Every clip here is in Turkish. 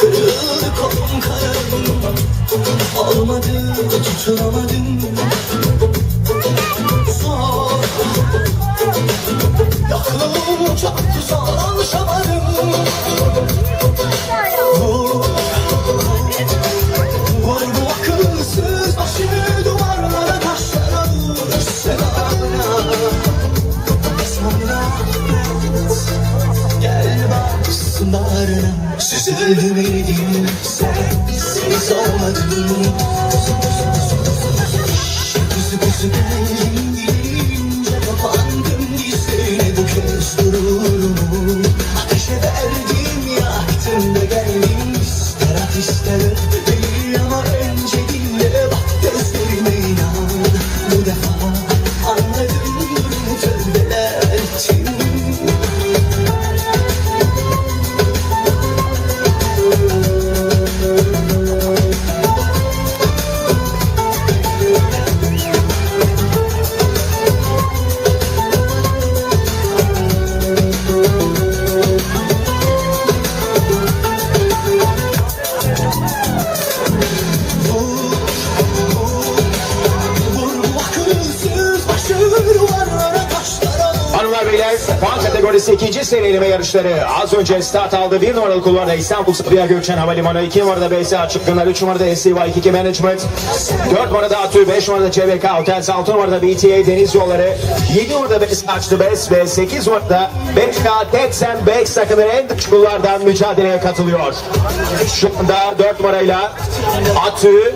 Kırıldı kolum kanadım Olmadı tutunamadım Zor. Yokluğum çaktı zor alışamadım. Vur baksın bağrına Süzüldüm eridim Sensiz olmadım Kuzu kuzu geldim gelince Kapandım dizlerine bu kez dururum. Ateşe verdim yaktım da geldim. İster at ister öp ama önce dinle Bak gözlerime inan. Bu defa Hanımlar beyler puan kategorisi ikinci seri eleme yarışları az önce start aldı. Bir numaralı kulvarda İstanbul Sabiha Gökçen Havalimanı, iki numarada BS Açık Gönüller, üç numarada SCY2 Management, dört numarada ATÜ, beş numarada CBK Hotels, altı numarada BTA Deniz Yolları, yedi numarada BS Açtı BES ve sekiz numarada BK Tetsen Bex takımları en dış kulvardan mücadeleye katılıyor. Şu anda dört numarayla ATÜ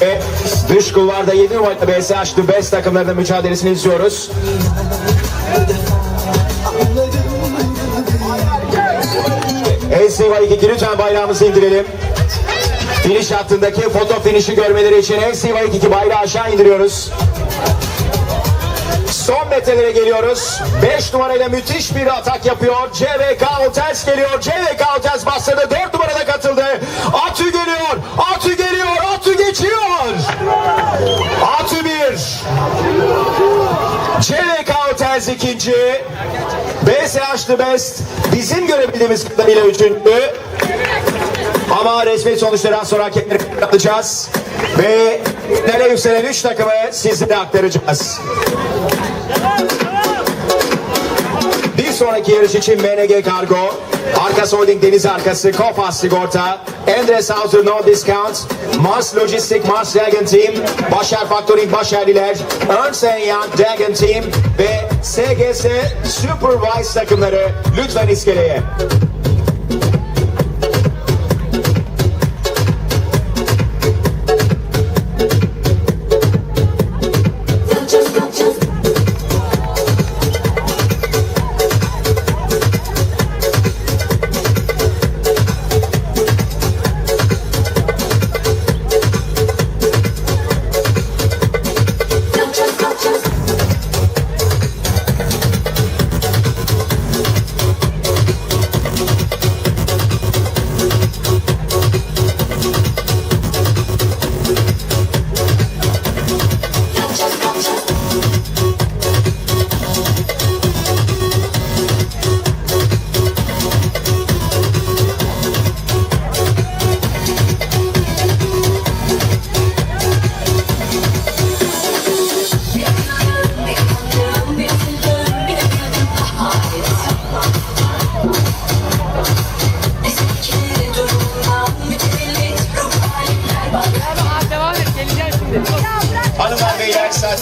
ve dış kulvarda yedi numarada BS Açtı BES takımlarının mücadelesini izliyoruz. NCY2 lütfen bayrağımızı indirelim. Finish hattındaki foto finişi görmeleri için NCY2 bayrağı aşağı indiriyoruz. Son metrelere geliyoruz. 5 numarayla müthiş bir atak yapıyor. CVK Hotels geliyor. CVK Hotels bastırdı. 4 numarada katıldı. Atü geliyor. Atü Hotels ikinci. BSH The Best bizim görebildiğimiz kadarıyla üçüncü. Ama resmi sonuçlardan sonra hakemleri alacağız. Ve nereye yükselen üç takımı sizlere aktaracağız. Bir sonraki yarış için MNG Kargo, Arkas Holding Deniz Arkası, Kofas Sigorta, Endres Auto No Discount, Mars Lojistik, Mars Dragon Team, Başar Factoring Başarliler, Ernst Young Dragon Team ve SGS Supervise takımları lütfen iskeleye.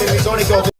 Arizona go